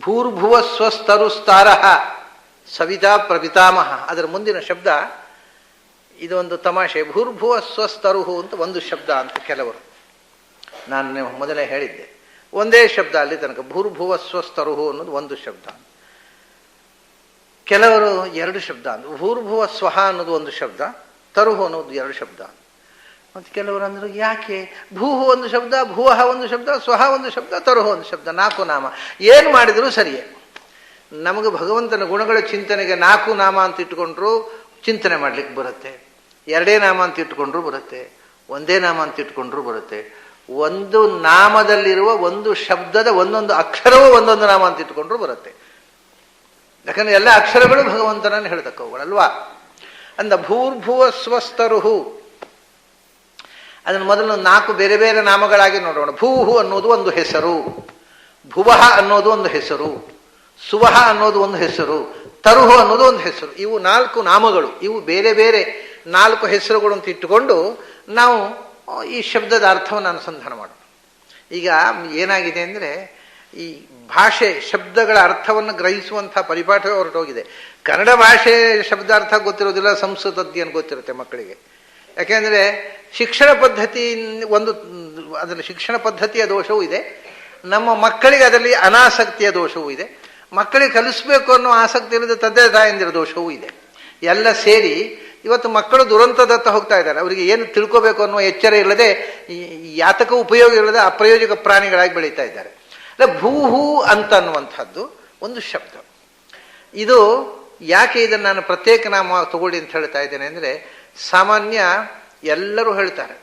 ಭೂರ್ಭುವ ಸ್ವಸ್ತರುಸ್ತಾರ ಸವಿತಾ ಪ್ರಪಿತಾಮಹ ಅದರ ಮುಂದಿನ ಶಬ್ದ ಇದೊಂದು ತಮಾಷೆ. ಭೂರ್ಭುವ ಸ್ವಸ್ತರುಹು ಅಂತ ಒಂದು ಶಬ್ದ ಅಂತ ಕೆಲವರು. ನಾನು ಮೊದಲೇ ಹೇಳಿದ್ದೆ. ಒಂದೇ ಶಬ್ದ ಅಲ್ಲಿ ತನಕ. ಭೂರ್ಭುವ ಸ್ವಸ್ತರುಹು ಅನ್ನೋದು ಒಂದು ಶಬ್ದ. ಕೆಲವರು ಎರಡು ಶಬ್ದ. ಭೂರ್ಭುವ ಸ್ವಹ ಅನ್ನೋದು ಒಂದು ಶಬ್ದ. ತರುಹು ಅನ್ನೋದು ಎರಡು ಶಬ್ದ. ಮತ್ತು ಕೆಲವರು ಅಂದರು ಯಾಕೆ ಭೂಹು ಒಂದು ಶಬ್ದ, ಭೂಹ ಒಂದು ಶಬ್ದ, ಸ್ವಹ ಒಂದು ಶಬ್ದ, ತರುಹ ಒಂದು ಶಬ್ದ ನಾಲ್ಕು ನಾಮ. ಏನು ಮಾಡಿದರೂ ಸರಿಯೇ. ನಮಗೆ ಭಗವಂತನ ಗುಣಗಳ ಚಿಂತನೆಗೆ ನಾಲ್ಕು ನಾಮ ಅಂತ ಇಟ್ಕೊಂಡ್ರು ಚಿಂತನೆ ಮಾಡ್ಲಿಕ್ಕೆ ಬರುತ್ತೆ. ಎರಡೇ ನಾಮ ಅಂತ ಇಟ್ಕೊಂಡ್ರು ಬರುತ್ತೆ. ಒಂದೇ ನಾಮ ಅಂತ ಇಟ್ಕೊಂಡ್ರು ಬರುತ್ತೆ. ಒಂದು ನಾಮದಲ್ಲಿರುವ ಒಂದು ಶಬ್ದದ ಒಂದೊಂದು ಅಕ್ಷರವೂ ಒಂದೊಂದು ನಾಮ ಅಂತ ಇಟ್ಕೊಂಡ್ರು ಬರುತ್ತೆ. ಯಾಕಂದ್ರೆ ಎಲ್ಲ ಅಕ್ಷರಗಳು ಭಗವಂತನನ್ನು ಹೇಳ್ತಕ್ಕವುಗಳಲ್ವಾ? ಅಂದ ಭೂರ್ಭುವ ಸ್ವಸ್ತರುಹು ಅದನ್ನು ಮೊದಲು ನಾಲ್ಕು ಬೇರೆ ಬೇರೆ ನಾಮಗಳಾಗಿ ನೋಡೋಣ. ಭೂಹು ಅನ್ನೋದು ಒಂದು ಹೆಸರು, ಭುವಹ ಅನ್ನೋದು ಒಂದು ಹೆಸರು, ಸುವಹ ಅನ್ನೋದು ಒಂದು ಹೆಸರು, ತರುಹು ಅನ್ನೋದು ಒಂದು ಹೆಸರು. ಇವು ನಾಲ್ಕು ನಾಮಗಳು. ಇವು ಬೇರೆ ಬೇರೆ ನಾಲ್ಕು ಹೆಸರುಗಳು ಅಂತ ಇಟ್ಟುಕೊಂಡು ನಾವು ಈ ಶಬ್ದದ ಅರ್ಥವನ್ನು ಅನುಸಂಧಾನ ಮಾಡೋಣ. ಈಗ ಏನಾಗಿದೆ ಅಂದರೆ ಈ ಭಾಷೆ, ಶಬ್ದಗಳ ಅರ್ಥವನ್ನು ಗ್ರಹಿಸುವಂಥ ಪರಿಪಾಠವೇ ಹೊರಟೋಗಿದೆ. ಕನ್ನಡ ಭಾಷೆ ಶಬ್ದಾರ್ಥ ಗೊತ್ತಿರೋದಿಲ್ಲ, ಸಂಸ್ಕೃತದ್ದು ಏನು ಗೊತ್ತಿರುತ್ತೆ ಮಕ್ಕಳಿಗೆ. ಯಾಕೆಂದರೆ ಶಿಕ್ಷಣ ಪದ್ಧತಿ ಒಂದು, ಅದರಲ್ಲಿ ಶಿಕ್ಷಣ ಪದ್ಧತಿಯ ದೋಷವೂ ಇದೆ. ನಮ್ಮ ಮಕ್ಕಳಿಗೆ ಅದರಲ್ಲಿ ಅನಾಸಕ್ತಿಯ ದೋಷವೂ ಇದೆ. ಮಕ್ಕಳಿಗೆ ಕಲಿಸ್ಬೇಕು ಅನ್ನೋ ಆಸಕ್ತಿ ಇಲ್ಲದೆ ತಂದೆ ತಾಯಂದಿರ ದೋಷವೂ ಇದೆ. ಎಲ್ಲ ಸೇರಿ ಇವತ್ತು ಮಕ್ಕಳು ದುರಂತದತ್ತ ಹೋಗ್ತಾ ಇದ್ದಾರೆ. ಅವರಿಗೆ ಏನು ತಿಳ್ಕೋಬೇಕು ಅನ್ನೋ ಎಚ್ಚರ ಇಲ್ಲದೆ ಯಾತಕ ಉಪಯೋಗ ಇಲ್ಲದೆ ಅಪ್ರಯೋಜಕ ಪ್ರಾಣಿಗಳಾಗಿ ಬೆಳೀತಾ ಇದ್ದಾರೆ. ಅಲ್ಲ ಭೂಹು ಅಂತ ಅನ್ನುವಂಥದ್ದು ಒಂದು ಶಬ್ದ. ಇದು ಯಾಕೆ ಇದನ್ನು ನಾನು ಪ್ರತ್ಯೇಕ ನಾಮ ತಗೊಳ್ಳಿ ಅಂತ ಹೇಳ್ತಾ ಇದ್ದೇನೆ ಅಂದರೆ ಸಾಮಾನ್ಯ ಎಲ್ಲರೂ ಹೇಳ್ತಾರೆ.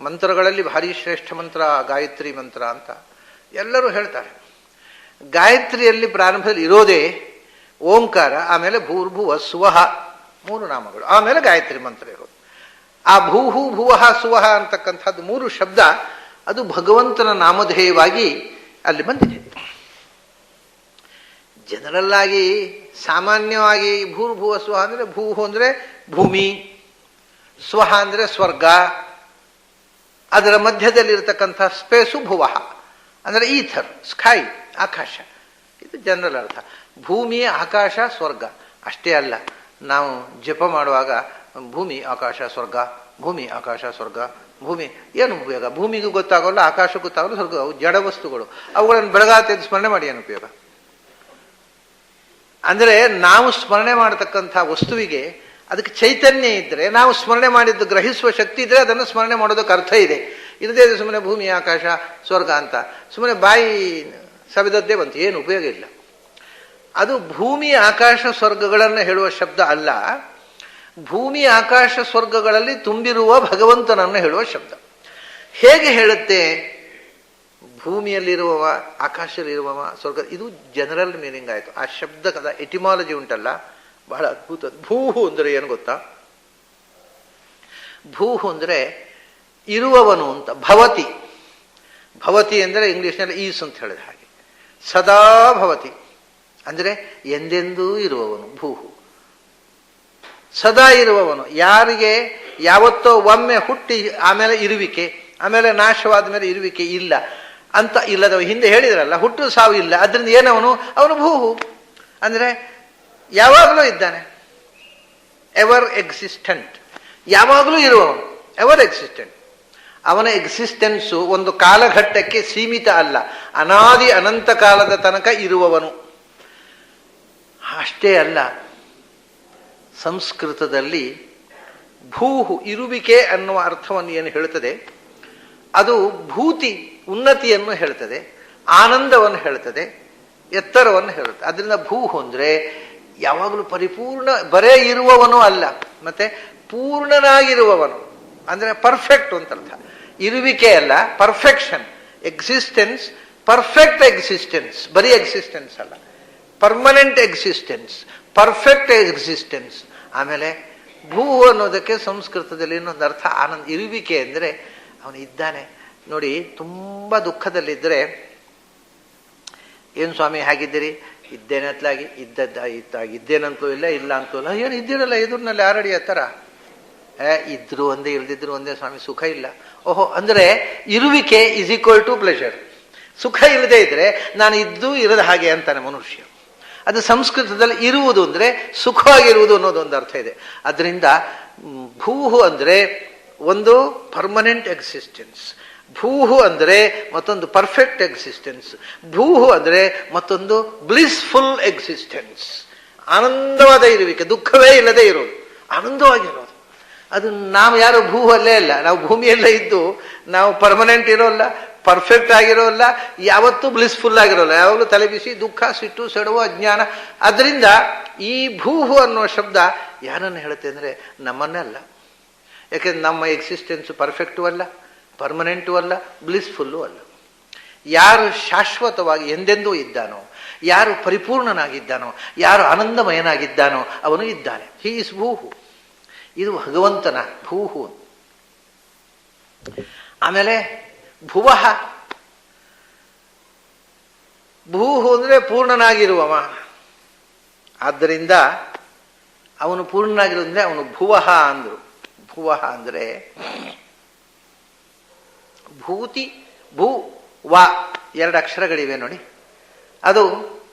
ಮಂತ್ರಗಳಲ್ಲಿ ಭಾರಿ ಶ್ರೇಷ್ಠ ಮಂತ್ರ, ಗಾಯತ್ರಿ ಮಂತ್ರ ಅಂತ ಎಲ್ಲರೂ ಹೇಳ್ತಾರೆ. ಗಾಯತ್ರಿಯಲ್ಲಿ ಪ್ರಾರಂಭದಲ್ಲಿ ಇರೋದೇ ಓಂಕಾರ, ಆಮೇಲೆ ಭೂರ್ಭುವ ಸುವಹ, ಮೂರು ನಾಮಗಳು. ಆಮೇಲೆ ಗಾಯತ್ರಿ ಮಂತ್ರ ಇರೋದು. ಆ ಭೂಹು ಭುವಹ ಸುವಹ ಅಂತಕ್ಕಂಥದ್ದು ಮೂರು ಶಬ್ದ ಅದು ಭಗವಂತನ ನಾಮಧೇಯವಾಗಿ ಅಲ್ಲಿ ಬಂದಿದೆ. ಜನರಲ್ ಆಗಿ ಸಾಮಾನ್ಯವಾಗಿ ಭೂರ್ಭುವ ಸ್ವ ಅಂದರೆ ಭೂ ಅಂದರೆ ಭೂಮಿ ಸ್ವಹ ಅಂದರೆ ಸ್ವರ್ಗ, ಅದರ ಮಧ್ಯದಲ್ಲಿರತಕ್ಕಂಥ ಸ್ಪೇಸು ಭುವಹ ಅಂದರೆ ಈಥರ್, ಸ್ಕೈ, ಆಕಾಶ. ಇದು ಜನರಲ್ ಅರ್ಥ. ಭೂಮಿ, ಆಕಾಶ, ಸ್ವರ್ಗ. ಅಷ್ಟೇ ಅಲ್ಲ, ನಾವು ಜಪ ಮಾಡುವಾಗ ಭೂಮಿ, ಆಕಾಶ, ಸ್ವರ್ಗ, ಭೂಮಿ, ಆಕಾಶ, ಸ್ವರ್ಗ, ಭೂಮಿ. ಏನು ಉಪಯೋಗ? ಭೂಮಿಗೂ ಗೊತ್ತಾಗೋಲ್ಲ ಆಕಾಶ ಗೊತ್ತಾಗಲ್ಲ ಸ್ವರ್ಗ ಅವು ಜಡ ವಸ್ತುಗಳು. ಅವುಗಳನ್ನು ಬೆಳಗಾತ ಸ್ಮರಣೆ ಮಾಡಿ ಏನು ಉಪಯೋಗ? ಅಂದರೆ ನಾವು ಸ್ಮರಣೆ ಮಾಡತಕ್ಕಂಥ ವಸ್ತುವಿಗೆ ಅದಕ್ಕೆ ಚೈತನ್ಯ ಇದ್ದರೆ ನಾವು ಸ್ಮರಣೆ ಮಾಡಿದ್ದು ಗ್ರಹಿಸುವ ಶಕ್ತಿ ಇದ್ದರೆ ಅದನ್ನು ಸ್ಮರಣೆ ಮಾಡೋದಕ್ಕೆ ಅರ್ಥ ಇದೆ. ಇಲ್ಲದೇ ಸುಮ್ಮನೆ ಭೂಮಿ, ಆಕಾಶ, ಸ್ವರ್ಗ ಅಂತ. ಸುಮ್ಮನೆ ಬಾಯಿ ಸವಿದದ್ದೇ ಬಂತು. ಏನು ಉಪಯೋಗ ಇಲ್ಲ. ಅದು ಭೂಮಿ, ಆಕಾಶ, ಸ್ವರ್ಗಗಳನ್ನು ಹೇಳುವ ಶಬ್ದ ಅಲ್ಲ. ಭೂಮಿ, ಆಕಾಶ, ಸ್ವರ್ಗಗಳಲ್ಲಿ ತುಂಬಿರುವ ಭಗವಂತನನ್ನು ಹೇಳುವ ಶಬ್ದ. ಹೇಗೆ ಹೇಳುತ್ತೆ? ಭೂಮಿಯಲ್ಲಿರುವವ, ಆಕಾಶದಲ್ಲಿರುವವ, ಸ್ವರ್ಗ, ಇದು ಜನರಲ್ ಮೀನಿಂಗ್ ಆಯಿತು. ಆ ಶಬ್ದ ಎಟಿಮಾಲಜಿ ಉಂಟಲ್ಲ, ಬಹಳ ಅದ್ಭುತ ಭೂಹು ಅಂದರೆ ಏನು ಗೊತ್ತಾ? ಭೂಹು ಅಂದರೆ ಇರುವವನು ಅಂತ, ಭವತಿ. ಭವತಿ ಅಂದರೆ ಇಂಗ್ಲಿಷ್ನಲ್ಲಿ ಈಸ್ ಅಂತ ಹೇಳಿದ ಹಾಗೆ. ಸದಾ ಭವತಿ. ಅಂದರೆ ಎಂದೆಂದೂ ಇರುವವನು ಭೂಹು ಸದಾ ಇರುವವನು. ಯಾರಿಗೆ? ಯಾವತ್ತೋ ಒಮ್ಮೆ ಹುಟ್ಟಿ ಆಮೇಲೆ ಇರುವಿಕೆ, ಆಮೇಲೆ ನಾಶವಾದ ಮೇಲೆ ಇರುವಿಕೆ ಇಲ್ಲ. ಅಂತ ಇಲ್ಲದವ. ಹಿಂದೆ ಹೇಳಿದ್ರಲ್ಲ ಹುಟ್ಟು ಸಾವು ಇಲ್ಲ, ಅದರಿಂದ ಏನವನು? ಅವನು ಭೂಹು ಅಂದರೆ ಯಾವಾಗಲೂ ಇದ್ದಾನೆ. ಎವರ್ ಎಕ್ಸಿಸ್ಟೆಂಟ್ ಯಾವಾಗಲೂ ಇರುವವನು. ಎವರ್ ಎಕ್ಸಿಸ್ಟೆಂಟ್ ಅವನ ಎಕ್ಸಿಸ್ಟೆನ್ಸು ಒಂದು ಕಾಲಘಟ್ಟಕ್ಕೆ ಸೀಮಿತ ಅಲ್ಲ. ಅನಾದಿ ಅನಂತ ಕಾಲದ ತನಕ ಇರುವವನು. ಅಷ್ಟೇ ಅಲ್ಲ, ಸಂಸ್ಕೃತದಲ್ಲಿ ಭೂಹು ಇರುವಿಕೆ ಅನ್ನುವ ಅರ್ಥವನ್ನು ಏನು ಹೇಳುತ್ತದೆ? ಅದು ಭೂತಿ ಉನ್ನತಿಯನ್ನು ಹೇಳ್ತದೆ, ಆನಂದವನ್ನು ಹೇಳ್ತದೆ, ಎತ್ತರವನ್ನು ಹೇಳುತ್ತೆ. ಅದರಿಂದ ಭೂ ಹೊಂದ್ರೆ ಯಾವಾಗಲೂ ಪರಿಪೂರ್ಣ, ಬರೇ ಇರುವವನು ಅಲ್ಲ, ಮತ್ತೆ ಪೂರ್ಣನಾಗಿರುವವನು. ಅಂದರೆ ಪರ್ಫೆಕ್ಟ್ ಅಂತ ಅರ್ಥ ಇರುವಿಕೆ ಅಲ್ಲ ಪರ್ಫೆಕ್ಷನ್ ಎಕ್ಸಿಸ್ಟೆನ್ಸ್ ಪರ್ಫೆಕ್ಟ್ ಎಕ್ಸಿಸ್ಟೆನ್ಸ್ ಬರೀ ಎಕ್ಸಿಸ್ಟೆನ್ಸ್ ಅಲ್ಲ. ಪರ್ಮನೆಂಟ್ ಎಕ್ಸಿಸ್ಟೆನ್ಸ್ ಪರ್ಫೆಕ್ಟ್ ಎಕ್ಸಿಸ್ಟೆನ್ಸ್ ಆಮೇಲೆ ಭೂ ಅನ್ನೋದಕ್ಕೆ ಸಂಸ್ಕೃತದಲ್ಲಿ ಇನ್ನೊಂದು ಅರ್ಥ ಆನಂದ, ಇರುವಿಕೆ ಅಂದರೆ ಅವನು ಇದ್ದಾನೆ ನೋಡಿ, ತುಂಬ ದುಃಖದಲ್ಲಿದ್ದರೆ ಏನು ಸ್ವಾಮಿ, ಹಾಗಿದ್ದೀರಿ? ಇದ್ದೇನತ್ಲಾಗಿ ಇದ್ದದ್ದ, ಇತ್ತಾಗಿ ಇದ್ದೇನಂತಲೂ ಇಲ್ಲ ಇಲ್ಲ ಅಂತೂ ಇಲ್ಲ. ಏನು ಇದ್ದಿರಲ್ಲ, ಎದುರಿನಲ್ಲಿ ಆರಡಿ ಹತ್ತರ ಏ ಇದ್ರು ಒಂದೇ, ಇಲ್ದಿದ್ರು ಒಂದೇ ಸ್ವಾಮಿ, ಸುಖ ಇಲ್ಲ. ಓಹೋ, ಅಂದರೆ ಇರುವಿಕೆ ಈಸ್ ಈಕ್ವಲ್ ಟು ಪ್ಲೆಷರ್ ಸುಖ ಇಲ್ಲದೆ ಇದ್ರೆ ನಾನು ಇದ್ದು ಇರದ ಹಾಗೆ ಅಂತಾನೆ ಮನುಷ್ಯ. ಅದು ಸಂಸ್ಕೃತದಲ್ಲಿ ಇರುವುದು ಅಂದರೆ ಸುಖವಾಗಿರುವುದು ಅನ್ನೋದು ಒಂದು ಅರ್ಥ ಇದೆ. ಅದರಿಂದ ಭೂಹು ಅಂದರೆ ಒಂದು ಪರ್ಮನೆಂಟ್ ಎಕ್ಸಿಸ್ಟೆನ್ಸ್ ಭೂಹು ಅಂದರೆ ಮತ್ತೊಂದು ಪರ್ಫೆಕ್ಟ್ ಎಕ್ಸಿಸ್ಟೆನ್ಸ್ ಭೂಹು ಅಂದರೆ ಮತ್ತೊಂದು ಬ್ಲಿಸ್ಫುಲ್ ಎಕ್ಸಿಸ್ಟೆನ್ಸ್ ಆನಂದವಾದ ಇರುವಿಕೆ, ದುಃಖವೇ ಇಲ್ಲದೆ ಇರೋದು. ಆನಂದವಾಗಿರೋದು. ಅದು ನಾವು ಯಾರು ಭೂ ಅಲ್ಲೇ ನಾವು ಭೂಮಿಯಲ್ಲೇ ಇದ್ದು ನಾವು ಪರ್ಮನೆಂಟ್ ಇರೋಲ್ಲ ಪರ್ಫೆಕ್ಟ್ ಆಗಿರೋಲ್ಲ, ಯಾವತ್ತೂ ಬ್ಲಿಸ್ಫುಲ್ ಆಗಿರೋಲ್ಲ. ಯಾವಾಗಲೂ ತಲೆ ಬಿಸಿ ದುಃಖ, ಸಿಟ್ಟು, ಸೆಡವು, ಅಜ್ಞಾನ. ಅದರಿಂದ ಈ ಭೂಹು ಅನ್ನುವ ಶಬ್ದ ಯಾರನ್ನು ಹೇಳುತ್ತೆ ಅಂದರೆ ನಮ್ಮನ್ನೇ ಅಲ್ಲ. ಯಾಕೆಂದ್ರೆ ನಮ್ಮ ಎಕ್ಸಿಸ್ಟೆನ್ಸ್ ಪರ್ಫೆಕ್ಟು ಅಲ್ಲ. ಪರ್ಮನೆಂಟು ಅಲ್ಲ ಬ್ಲಿಸ್ಫುಲ್ಲು ಅಲ್ಲ. ಯಾರು ಶಾಶ್ವತವಾಗಿ ಎಂದೆಂದೂ ಇದ್ದಾನೋ, ಯಾರು ಪರಿಪೂರ್ಣನಾಗಿದ್ದಾನೋ, ಯಾರು ಆನಂದಮಯನಾಗಿದ್ದಾನೋ ಅವನು ಇದ್ದಾನೆ. ಹೀ ಇಸ್ ಭೂಹು. ಇದು ಭಗವಂತನ ಭೂಹು. ಆಮೇಲೆ ಭುವಃ. ಭೂಹು ಅಂದರೆ ಪೂರ್ಣನಾಗಿರುವವ. ಆದ್ದರಿಂದ ಅವನು ಪೂರ್ಣನಾಗಿರುವುದಂದ್ರೆ ಅವನು ಭುವಃ ಅಂದರು. ಭುವಃ ಅಂದರೆ ಭೂತಿ, ಭೂ, ವ ಎರಡು ಅಕ್ಷರಗಳಿವೆ ನೋಡಿ. ಅದು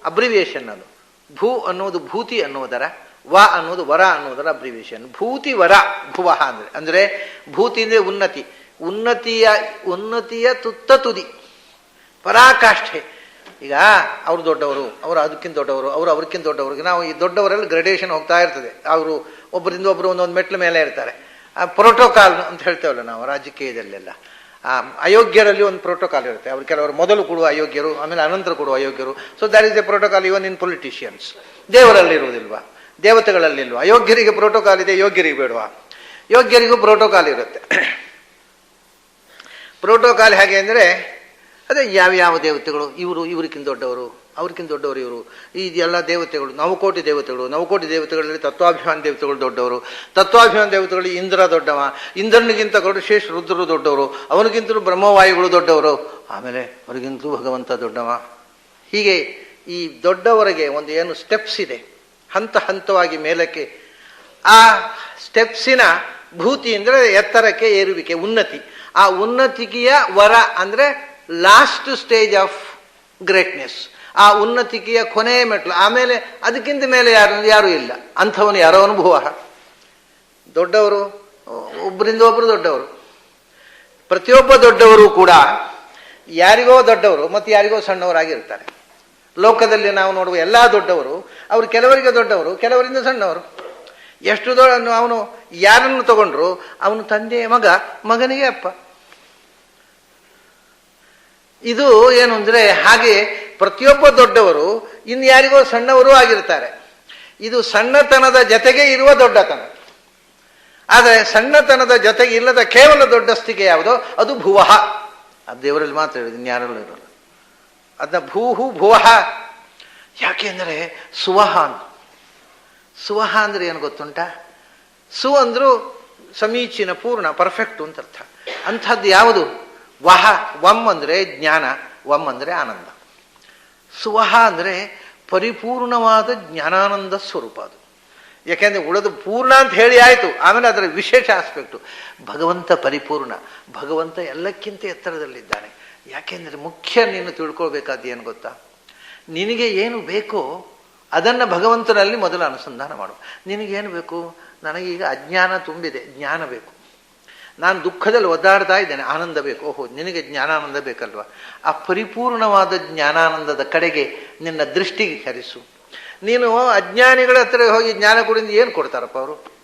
ಅಬ್ರಿವಿಯೇಷನ್ ಅದು. ಭೂ ಅನ್ನೋದು ಭೂತಿ ಅನ್ನೋದರ ವ ಅನ್ನೋದು ವರ ಅನ್ನೋದರ ಅಬ್ರಿವಿಯೇಷನ್ ಭೂತಿ, ವರ, ಭುವ ಅಂದರೆ ಅಂದರೆ ಭೂತಿ ಅಂದರೆ ಉನ್ನತಿ. ಉನ್ನತಿಯ ಉನ್ನತಿಯ ತುತ್ತ ತುದಿ. ಪರಾಕಾಷ್ಠೆ. ಈಗ ಅವ್ರು ದೊಡ್ಡವರು, ಅವರು ಅದಕ್ಕಿಂತ ದೊಡ್ಡವರು, ಅವರು ಅವ್ರಕ್ಕಿಂತ ದೊಡ್ಡವ್ರಿಗೆ ನಾವು ಈ ದೊಡ್ಡವರಲ್ಲಿ ಗ್ರಡೇಷನ್ ಹೋಗ್ತಾ ಇರ್ತದೆ. ಅವರು ಒಬ್ಬರಿಂದ ಒಬ್ಬರು ಒಂದೊಂದು ಮೆಟ್ಲು ಮೇಲೆ ಇರ್ತಾರೆ. ಆ ಪ್ರೋಟೋಕಾಲ್ ಅಂತ ಹೇಳ್ತೇವಲ್ಲ ನಾವು ರಾಜಕೀಯದಲ್ಲೆಲ್ಲ. ಅಯೋಗ್ಯರಲ್ಲಿ ಒಂದು ಪ್ರೋಟೋಕಾಲ್ ಇರುತ್ತೆ. ಅವ್ರು ಕೆಲವರು ಮೊದಲು ಕೊಡುವ ಅಯೋಗ್ಯರು, ಆಮೇಲೆ ಅನಂತರ ಕೊಡುವ ಅಯೋಗ್ಯರು. So that is a protocol even in politicians ದೇವರಲ್ಲಿರುವುದಿಲ್ವಾ? ದೇವತೆಗಳಲ್ಲಿಲ್ವಾ? ಅಯೋಗ್ಯರಿಗೆ ಪ್ರೋಟೋಕಾಲ್ ಇದೆ, ಯೋಗ್ಯರಿಗೆ ಬೇಡುವ? ಯೋಗ್ಯರಿಗೂ ಪ್ರೋಟೋಕಾಲ್ ಇರುತ್ತೆ. ಪ್ರೋಟೋಕಾಲ್ ಹೇಗೆ ಅಂದರೆ, ಅದೇ ಯಾವ ಯಾವ ದೇವತೆಗಳು? ಇವರು, ಇವರಿಗಿಂತ ದೊಡ್ಡವರು. ಅವ್ರಿಗಿಂತ ದೊಡ್ಡವರು ಇವರು. ಈ ಎಲ್ಲ ದೇವತೆಗಳು, ನವಕೋಟಿ ದೇವತೆಗಳು, ನವಕೋಟಿ ದೇವತೆಗಳಲ್ಲಿ ತತ್ವಾಭಿಮಾನ ದೇವತೆಗಳು ದೊಡ್ಡವರು. ತತ್ವಾಭಿಮಾನ ದೇವತೆಗಳು ಇಂದ್ರ ದೊಡ್ಡವ. ಇಂದ್ರನಿಗಿಂತ ದೊಡ್ಡ ಶೇಷ ರುದ್ರರು ದೊಡ್ಡವರು. ಅವನಿಗಿಂತಲೂ ಬ್ರಹ್ಮವಾಯುಗಳು ದೊಡ್ಡವರು. ಆಮೇಲೆ ಅವರಿಗಿಂತಲೂ ಭಗವಂತ ದೊಡ್ಡವ. ಹೀಗೆ ಈ ದೊಡ್ಡವರಿಗೆ ಒಂದು ಏನು ಸ್ಟೆಪ್ಸ್ ಇದೆ. ಹಂತ ಹಂತವಾಗಿ ಮೇಲಕ್ಕೆ. ಆ ಸ್ಟೆಪ್ಸಿನ ಭೂತಿ ಅಂದರೆ ಎತ್ತರಕ್ಕೆ ಏರುವಿಕೆ, ಉನ್ನತಿ. ಆ ಉನ್ನತಿಗೆಯ ವರ ಅಂದರೆ ಲಾಸ್ಟ್ ಸ್ಟೇಜ್ ಆಫ್ ಗ್ರೇಟ್ನೆಸ್ ಆ ಉನ್ನತಿಕೆಯ ಕೊನೆಯ ಮೆಟ್ಲು. ಆಮೇಲೆ ಅದಕ್ಕಿಂತ ಮೇಲೆ ಯಾರು ಯಾರೂ ಇಲ್ಲ. ಅಂಥವನು ಯಾರೋ ಅನುಭವ. ದೊಡ್ಡವರು, ಒಬ್ಬರಿಂದ ಒಬ್ಬರು ದೊಡ್ಡವರು. ಪ್ರತಿಯೊಬ್ಬ ದೊಡ್ಡವರು ಕೂಡ ಯಾರಿಗೋ ದೊಡ್ಡವರು ಮತ್ತು ಯಾರಿಗೋ ಸಣ್ಣವರಾಗಿರ್ತಾರೆ. ಲೋಕದಲ್ಲಿ ನಾವು ನೋಡುವ ಎಲ್ಲ ದೊಡ್ಡವರು, ಅವರು ಕೆಲವರಿಗೆ ದೊಡ್ಡವರು, ಕೆಲವರಿಂದ ಸಣ್ಣವರು. ಎಷ್ಟು ದೊಡ್ಡ ಅವನು ಯಾರನ್ನು ತಗೊಂಡ್ರು? ಅವನು ತಂದೆಯ ಮಗ, ಮಗನಿಗೆ ಅಪ್ಪ. ಇದು ಏನು ಅಂದರೆ ಹಾಗೆ ಪ್ರತಿಯೊಬ್ಬ ದೊಡ್ಡವರು ಇನ್ನು ಯಾರಿಗೋ ಸಣ್ಣವರು ಆಗಿರ್ತಾರೆ. ಇದು ಸಣ್ಣತನದ ಜೊತೆಗೆ ಇರುವ ದೊಡ್ಡತನ ಆದರೆ ಸಣ್ಣತನದ ಜೊತೆಗೆ ಇಲ್ಲದ ಕೇವಲ ದೊಡ್ಡ ಸ್ಥಿತಿಗೆ ಯಾವುದೋ? ಅದು ಭುವಹ ಅದು ದೇವರಲ್ಲಿ ಮಾತ್ರ ಇರೋದು ಇನ್ಯಾರಲ್ಲೂ ಇರೋಲ್ಲ. ಅದನ್ನ ಭೂಹು ಭುವಃ. ಯಾಕೆಂದರೆ ಸುವಹ ಅಂತ. ಸುವಹ ಅಂದ್ರೆ ಏನು ಗೊತ್ತುಂಟ? ಸು ಅಂದ್ರು ಸಮೀಚೀನ ಪೂರ್ಣ ಪರ್ಫೆಕ್ಟ್ ಅಂತ ಅರ್ಥ. ಅಂಥದ್ದು ಯಾವುದು? ವಹ ವಂ ಅಂದರೆ ಜ್ಞಾನ ವಂ ಅಂದರೆ ಆನಂದ. ಸುವಹ ಅಂದರೆ ಪರಿಪೂರ್ಣವಾದ ಜ್ಞಾನಾನಂದ ಸ್ವರೂಪ ಅದು. ಯಾಕೆಂದರೆ ಉಳಿದು ಪೂರ್ಣ ಅಂತ ಹೇಳಿ ಆಯಿತು, ಆಮೇಲೆ ಅದರ ವಿಶೇಷ ಆಸ್ಪೆಕ್ಟು ಭಗವಂತ ಪರಿಪೂರ್ಣ, ಭಗವಂತ ಎಲ್ಲಕ್ಕಿಂತ ಎತ್ತರದಲ್ಲಿದ್ದಾನೆ. ಯಾಕೆಂದರೆ ಮುಖ್ಯ ನೀನು ತಿಳ್ಕೊಳ್ಬೇಕಾದ್ದು ಏನು ಗೊತ್ತಾ? ನಿನಗೆ ಏನು ಬೇಕೋ ಅದನ್ನು ಭಗವಂತನಲ್ಲಿ ಮೊದಲು ಅನುಸಂಧಾನ ಮಾಡು. ನಿನಗೇನು ಬೇಕು? ನನಗೀಗ ಅಜ್ಞಾನ ತುಂಬಿದೆ, ಜ್ಞಾನ ಬೇಕು. ನಾನು ದುಃಖದಲ್ಲಿ ಒದ್ದಾಡ್ತಾ ಇದ್ದೇನೆ. ಆನಂದ ಬೇಕು. ಓಹೋ, ನಿನಗೆ ಜ್ಞಾನಾನಂದ ಬೇಕಲ್ವಾ? ಆ ಪರಿಪೂರ್ಣವಾದ ಜ್ಞಾನಾನಂದದ ಕಡೆಗೆ ನಿನ್ನ ದೃಷ್ಟಿಗೆ ಹರಿಸು. ನೀನು ಅಜ್ಞಾನಿಗಳ ಹತ್ರ ಹೋಗಿ ಜ್ಞಾನ ಕೊಡಿಂದ ಏನು ಕೊಡ್ತಾರಪ್ಪ ಅವರು?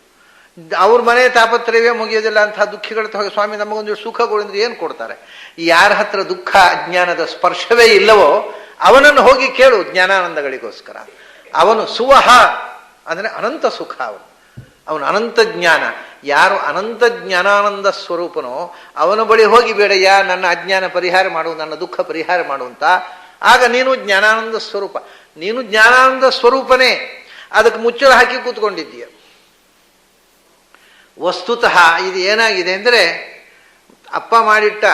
ಅವ್ರ ಮನೆ ತಾಪತ್ರಯವೇ ಮುಗಿಯೋದಿಲ್ಲ ಅಂತಹ ದುಃಖಿಗಳ ಹೋಗಿ ಸ್ವಾಮಿ, ನಮಗೊಂದು ಸುಖ ಕೊಡಿದ್ರೆ ಏನು ಕೊಡ್ತಾರೆ? ಯಾರ ಹತ್ರ ದುಃಖ, ಅಜ್ಞಾನದ ಸ್ಪರ್ಶವೇ ಇಲ್ಲವೋ, ಅವನನ್ನು ಹೋಗಿ ಕೇಳು ಜ್ಞಾನಾನಂದಗಳಿಗೋಸ್ಕರ. ಅವನು ಸುವಹ, ಅಂದರೆ ಅನಂತ ಸುಖ ಅವನು. ಅವನು ಅನಂತ ಜ್ಞಾನ. ಯಾರು ಅನಂತ ಜ್ಞಾನಾನಂದ ಸ್ವರೂಪನೋ, ಅವನ ಬಳಿ ಹೋಗಿ ಬೇಡಯ್ಯ, ನನ್ನ ಅಜ್ಞಾನ ಪರಿಹಾರ ಮಾಡು, ನನ್ನ ದುಃಖ ಪರಿಹಾರ ಮಾಡುವಂತ ಆಗ ನೀನು ಜ್ಞಾನಾನಂದ ಸ್ವರೂಪ. ನೀನು ಜ್ಞಾನಾನಂದ ಸ್ವರೂಪನೇ. ಅದಕ್ಕೆ ಮುಚ್ಚಳ ಹಾಕಿ ಕೂತ್ಕೊಂಡಿದ್ದೀಯ. ವಸ್ತುತಃ ಇದು ಏನಾಗಿದೆ ಅಂದರೆ, ಅಪ್ಪ ಮಾಡಿಟ್ಟ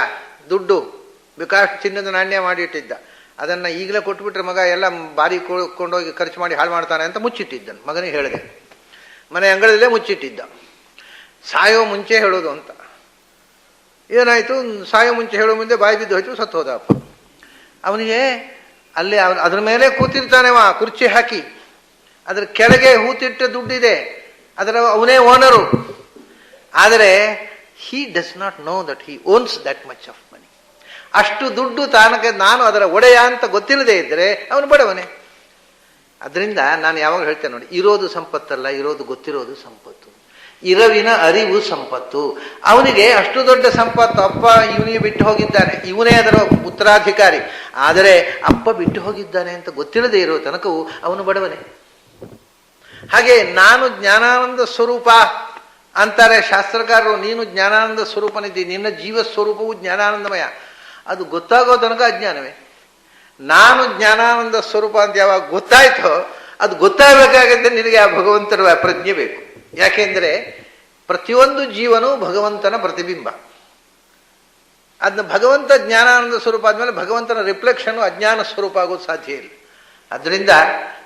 ದುಡ್ಡು ಬೇಕಾಷ್ಟು ಚಿನ್ನದ ನಾಣ್ಯ ಮಾಡಿಟ್ಟಿದ್ದ. ಅದನ್ನು ಈಗಲೇ ಕೊಟ್ಬಿಟ್ರೆ ಮಗ ಎಲ್ಲ ಬಾರಿ ಕೊಂಡೋಗಿ ಖರ್ಚು ಮಾಡಿ ಹಾಳು ಮಾಡ್ತಾನೆ ಅಂತ ಮುಚ್ಚಿಟ್ಟಿದ್ದನು. ಮಗನಿಗೆ ಹೇಳಿದೆ. ಮನೆ ಅಂಗಳದಲ್ಲೇ ಮುಚ್ಚಿಟ್ಟಿದ್ದ. ಸಾಯೋ ಮುಂಚೆ ಹೇಳೋದು ಅಂತ. ಏನಾಯಿತು? ಸಾಯೋ ಮುಂಚೆ ಹೇಳೋ ಮುಂದೆ ಬಾಯಿ ಬಿದ್ದು ಹೋಯ್ತು, ಸತ್ತು ಹೋದ ಅಪ್ಪ. ಅವನಿಗೆ ಅಲ್ಲಿ ಅವನು ಅದ್ರ ಮೇಲೆ ವಾ, ಕುರ್ಚಿ ಹಾಕಿ. ಅದ್ರ ಕೆಳಗೆ ಹೂತಿಟ್ಟ ದುಡ್ಡಿದೆ. ಅದರ ಅವನೇ ಓನರು. ಆದರೆ he does not know that he owns that much of money ಅಷ್ಟು ದುಡ್ಡು ತಾನಕ್ಕೆ ನಾನು ಅದರ ಒಡೆಯ ಅಂತ ಗೊತ್ತಿಲ್ಲದೆ ಇದ್ದರೆ ಅವನು ಬಡವನೇ. ಅದರಿಂದ ನಾನು ಯಾವಾಗ ಹೇಳ್ತೇನೆ ನೋಡಿ, ಇರೋದು ಸಂಪತ್ತಲ್ಲ, ಇರೋದು ಗೊತ್ತಿರೋದು ಸಂಪತ್ತು. ಇರವಿನ ಅರಿವು ಸಂಪತ್ತು. ಅವನಿಗೆ ಅಷ್ಟು ದೊಡ್ಡ ಸಂಪತ್ತು, ಅಪ್ಪ ಇವನಿಗೆ ಬಿಟ್ಟು ಹೋಗಿದ್ದಾನೆ, ಇವನೇ ಅದರ ಉತ್ತರಾಧಿಕಾರಿ. ಆದರೆ ಅಪ್ಪ ಬಿಟ್ಟು ಹೋಗಿದ್ದಾನೆ ಅಂತ ಗೊತ್ತಿಲ್ಲದೆ ಇರೋ ತನಕವು ಅವನು ಬಡವನೇ. ಹಾಗೆ ನಾನು ಜ್ಞಾನಾನಂದ ಸ್ವರೂಪ ಅಂತಾರೆ ಶಾಸ್ತ್ರಕಾರರು, ನೀನು ಜ್ಞಾನಾನಂದ ಸ್ವರೂಪನಿದ್ದಿ, ನಿನ್ನ ಜೀವ ಸ್ವರೂಪವು ಜ್ಞಾನಾನಂದಮಯ. ಅದು ಗೊತ್ತಾಗೋ ತನಕ ಅಜ್ಞಾನವೇ. ನಾನು ಜ್ಞಾನಾನಂದ ಸ್ವರೂಪ ಅಂತ ಯಾವಾಗ ಗೊತ್ತಾಯ್ತೋ ಅದು ಗೊತ್ತಾಗಬೇಕಾಗಿದ್ದರೆ ನಿನಗೆ ಆ ಭಗವಂತನ ಪ್ರಜ್ಞೆ ಬೇಕು. ಯಾಕೆಂದರೆ ಪ್ರತಿಯೊಂದು ಜೀವನೂ ಭಗವಂತನ ಪ್ರತಿಬಿಂಬ. ಅದನ್ನ ಭಗವಂತ ಜ್ಞಾನಾನಂದ ಸ್ವರೂಪ ಆದಮೇಲೆ ಭಗವಂತನ ರಿಫ್ಲೆಕ್ಷನ್ ಅಜ್ಞಾನ ಸ್ವರೂಪ ಆಗೋದು ಸಾಧ್ಯ ಇಲ್ಲ. ಅದರಿಂದ